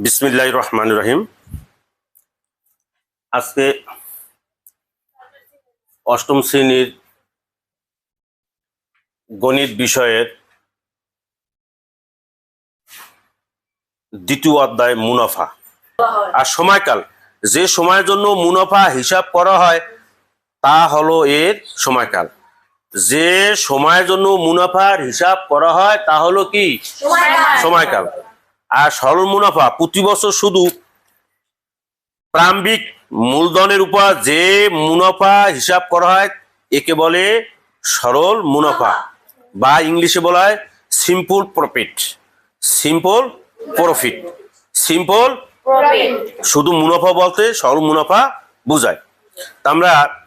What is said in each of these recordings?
বিসমিল্লাহ রহমান রহিম। আজকে অষ্টম শ্রেণির গণিত বিষয়ের দ্বিতীয় অধ্যায় মুনাফা। আর সময়কাল যে সময়ের জন্য মুনাফা হিসাব করা হয় তা হলো এর সময়কাল। যে সময়ের জন্য মুনাফার হিসাব করা হয় তা হলো কি? সময়কাল। আর সরল মুনাফা প্রতি বছর শুধু প্রারম্ভিক মূলধনের উপর যে মুনাফা হিসাব করা হয় একে বলে সরল মুনাফা বা ইংলিশে বলা হয় simple profit simple profit simple শুধু মুনাফা বলতে সরল মুনাফা বোঝায়। আমরা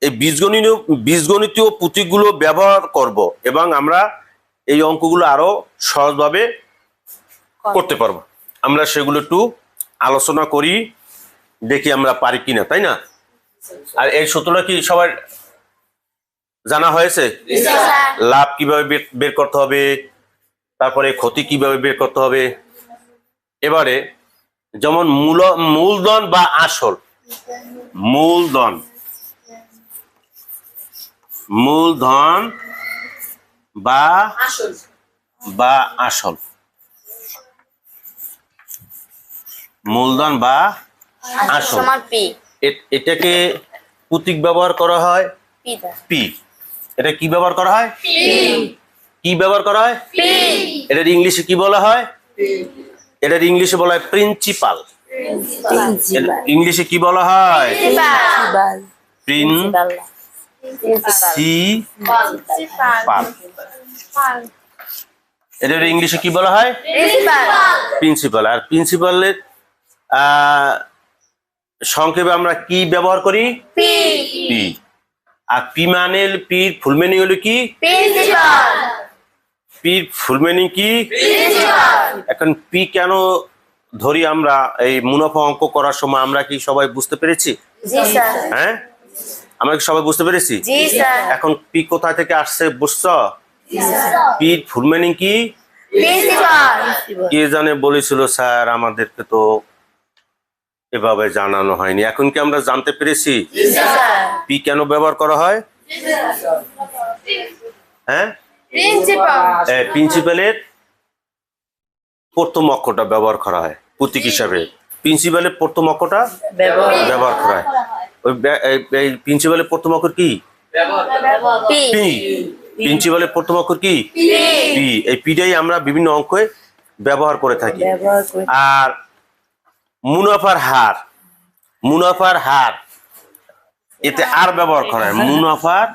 এই বীজগণিতীয় বীজগণিতীয় পুঁথিগুলো ব্যবহার করব এবং আমরা এই অঙ্কগুলো আরও সহজভাবে করতে পারব। আমরা সেগুলো একটু আলোচনা করি দেখি আমরা পারি কিনা তাই না? আর এই সূত্রটা কি সবার জানা হয়েছে? লাভ কীভাবে বের- করতে হবে তারপরে ক্ষতি কীভাবে বের করতে হবে? এবারে যেমন মূল মূলধন বা আসল মূলধন মূলধন বা বা আসল। মূলধন বা আসল। এ- এটাকে প্রতীক ব্যবহার করা হয়? পি এটা কি ব্যবহার করা হয়? কি ব্যবহার করা হয়? পি। এটার ইংলিশে কি বলা হয়? এটার ইংলিশে বলা হয় প্রিন্সিপাল। ইংলিশে কি বলা হয়? প্রিন্সিপাল। প্রিন্সিপাল। এটার ইংলিশে কি বলা হয়? প্রিন্সিপাল। প্রিন্সিপাল। আর প্রিন্সিপালের সংক্ষেপে আমরা কি ব্যবহার করি? পি। পি। আর পি মানে পির ফুল মিনিং হলো কি? পির ফুল মিনিং কি? এখন পি কেন ধরি আমরা এই মুনাফা অঙ্ক করার সময় আমরা কি সবাই বুঝতে পেরেছি? হ্যাঁ? আমরা কি সবাই বুঝতে পেরেছি? এখন পি কোথা থেকে আসছে বুঝছ? পির ফুল মিনিং কি? কে জানে বলেছিল স্যার আমাদেরকে তো এভাবে জানানো হয়নি। এখন কি আমরা জানতে পেরেছি? পি কেন ব্যবহার করা হয়? হ্যাঁ? প্রিন্সিপালের প্রথম অক্ষরটা ব্যবহার করা হয় প্রতীক হিসাবে। প্রিন্সিপালের প্রথম অক্ষরটা ব্যবহার করা হয়। ওই প্রিন্সিপালের প্রথম অক্ষর কি? পি প্রিন্সিপালের প্রথম অক্ষর কি? পি এই পিটাই আমরা বিভিন্ন অঙ্কে ব্যবহার করে থাকি। আর মুনাফার হার মুনাফার হার। এতে আর ব্যবহার করা হয়। মুনাফার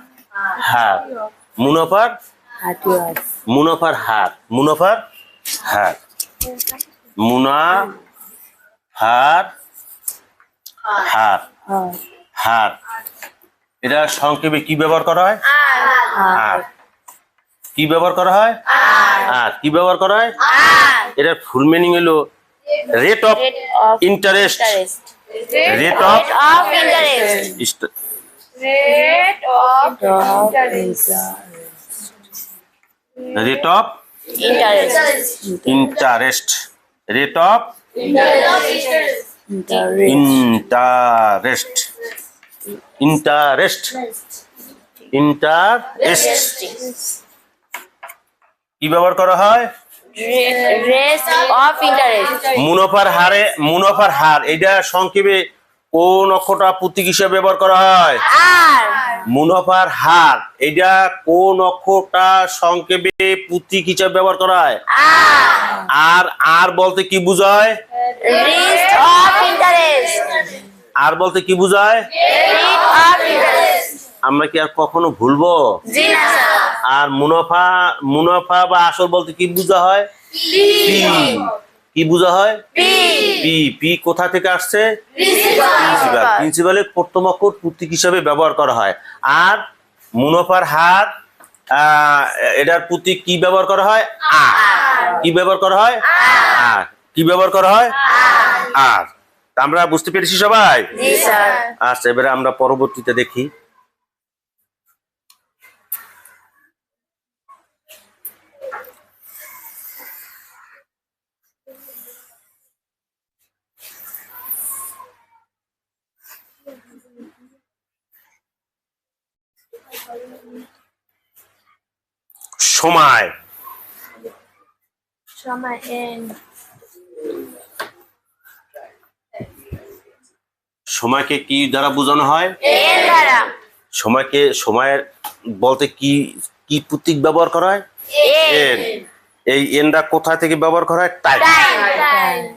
হার মুনাফার মুনাফার হার মুনাফার হার। মুনাফার হার হার। হার এটা সংক্ষেপে কি ব্যবহার করা হয়? আর। কি ব্যবহার করা হয়? আর। কি ব্যবহার করা হয়? এটার ফুল মিনিং হলো rate of interest rate of interest rate of rate of interest interest rate of interest interest interest কি ব্যবহার করা হয়? রেট অফ ইন্টারেস্ট মুনাফার হারে মুনাফার হার এটা সংক্ষেপে কোন অক্ষরটা প্রতীক হিসেবে ব্যবহার করা হয়। আর মুনাফার হার এটা কোন অক্ষরটা সংক্ষেপে প্রতীক হিসাবে ব্যবহার করা হয়। আর। আর বলতে কি বোঝায়? আর বলতে কি বোঝায়? আমরা কি আর কখনো ভুলবো? জি না স্যার। আর মুনাফা মুনাফা বা আসল বলতে কি বোঝা হয়? পি। কি বোঝা হয়? পি। পি। কোথা থেকে আসছে? প্রিন্সিপাল। প্রিন্সিপাল। প্রিন্সিপালের প্রথম অক্ষর প্রতীক হিসাবে ব্যবহার করা হয়। আর মুনাফার হার আহ, এটার প্রতীক কি ব্যবহার করা হয়? আর। কি ব্যবহার করা হয়? আর। কি ব্যবহার করা হয়? আর। তা আমরা বুঝতে পেরেছি সবাই? আচ্ছা এবারে আমরা পরবর্তীতে দেখি সময় সময় এন সময়কে কি দ্বারা বোঝানো হয়? সময়কে সময়ের বলতে কি কি প্রতীক ব্যবহার করা হয়? এন এই এনটা কোথায় থেকে ব্যবহার করা হয়? টাইম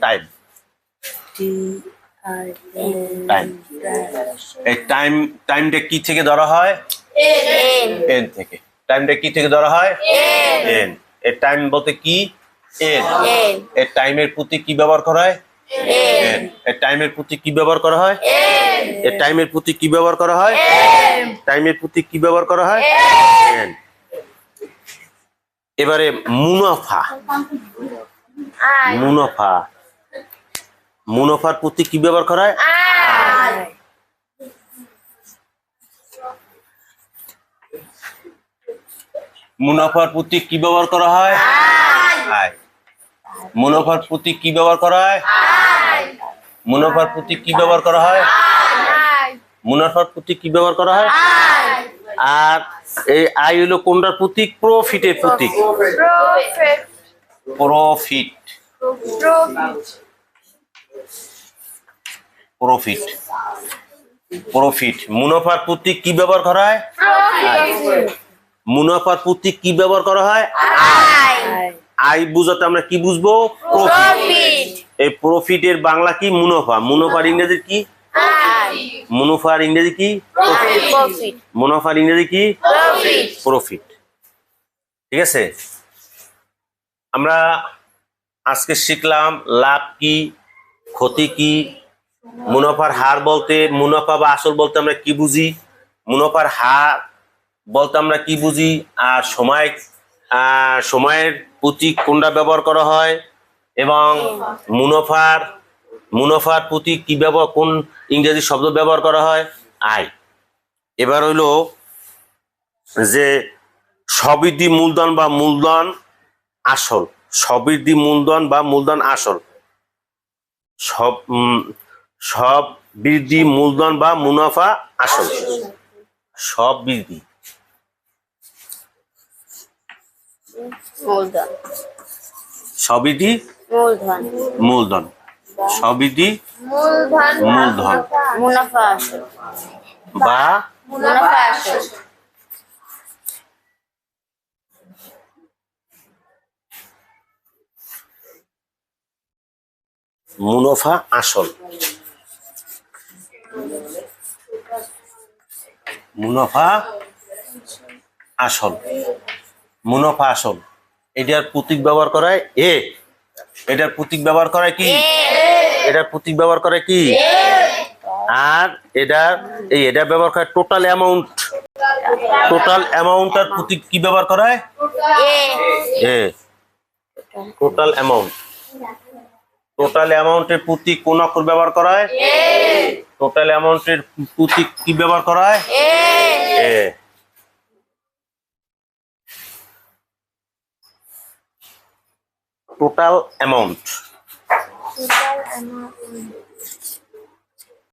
টাইম টাইম এই টাইম টাইমটা কি থেকে ধরা হয়? এন এন থেকে। টাইমটা কি থেকে ধরা হয়? এন এই টাইম বলতে কি? এন এই টাইমের প্রতি কি ব্যবহার করা হয়? এন টাইমের প্রতি কি ব্যবহার করা হয়? এই টাইমের প্রতি কি ব্যবহার করা হয়? টাইমের প্রতি কি ব্যবহার করা হয়? এন এবারে মুনাফা। মুনাফা। মুনাফার প্রতি কি ব্যবহার করা হয়? মুনাফার প্রতি কি ব্যবহার করা হয়? আয় মুনাফার প্রতি কি ব্যবহার করা হয়? মুনাফার প্রতি কি ব্যবহার করা হয়? মুনাফার প্রতি কি ব্যবহার করা হয়? আর এই আই হলো কোনটার প্রতীক? প্রফিটের প্রতীক। প্রফিট প্রফিট প্রফিট মুনাফার প্রতীক কি ব্যবহার করা হয়? মুনাফার প্রতীক কি ব্যবহার করা হয়? আই আই বুঝাতে আমরা কি বুঝব? প্রফিট। প্রফিট। এই প্রফিটের বাংলা কি? মুনাফা। মুনাফার ইংরেজি কি? আই মুনাফার ইংরেজি কি? প্রফিট। মুনাফার ইংরেজি কি? প্রফিট। প্রফিট। ঠিক আছে? আমরা আজকে শিখলাম লাভ কি ক্ষতি কি মুনাফার হার বলতে মুনাফা বা আসল বলতে আমরা কি বুঝি মুনাফার হার বলতে আমরা কি বুঝি আর সময় সময়ের প্রতীক কোনটা ব্যবহার করা হয় এবং মুনাফার মুনাফার প্রতীক কি ব্যবহার, কোন ইংরেজি শব্দ ব্যবহার করা হয়? আয় এবার হইল যে সবৃদ্ধি মূলধন বা মূলধন আসল। সবৃদ্ধি মূলধন বা মূলধন আসল। সব সব বৃদ্ধি মূলধন বা মুনাফা আসল। সব বৃদ্ধি মূলধন। সবৃদ্ধি মূলধন। মূলধন। সবৃদ্ধি মূলধন। মূলধন। মুনাফা আসল বা? মুনাফা আসল মুনাফা আসল। মুনাফা আসল। মুনাফা আসল। এটার প্রতীক ব্যবহার করায় এ। এটার প্রতীক ব্যবহার করায় কি? এটার প্রতীক ব্যবহার করে কি? আর এটার এই এটা ব্যবহার করে টোটাল অ্যামাউন্ট টোটাল অ্যামাউন্টটার প্রতীক কি ব্যবহার করায়? এ। টোটাল অ্যামাউন্ট টোটাল অ্যামাউন্টের প্রতীক কোন অক্ষর ব্যবহার করা হয় টোটাল অ্যামাউন্টের প্রতীক কি ব্যবহার করা হয় A A total amount total amount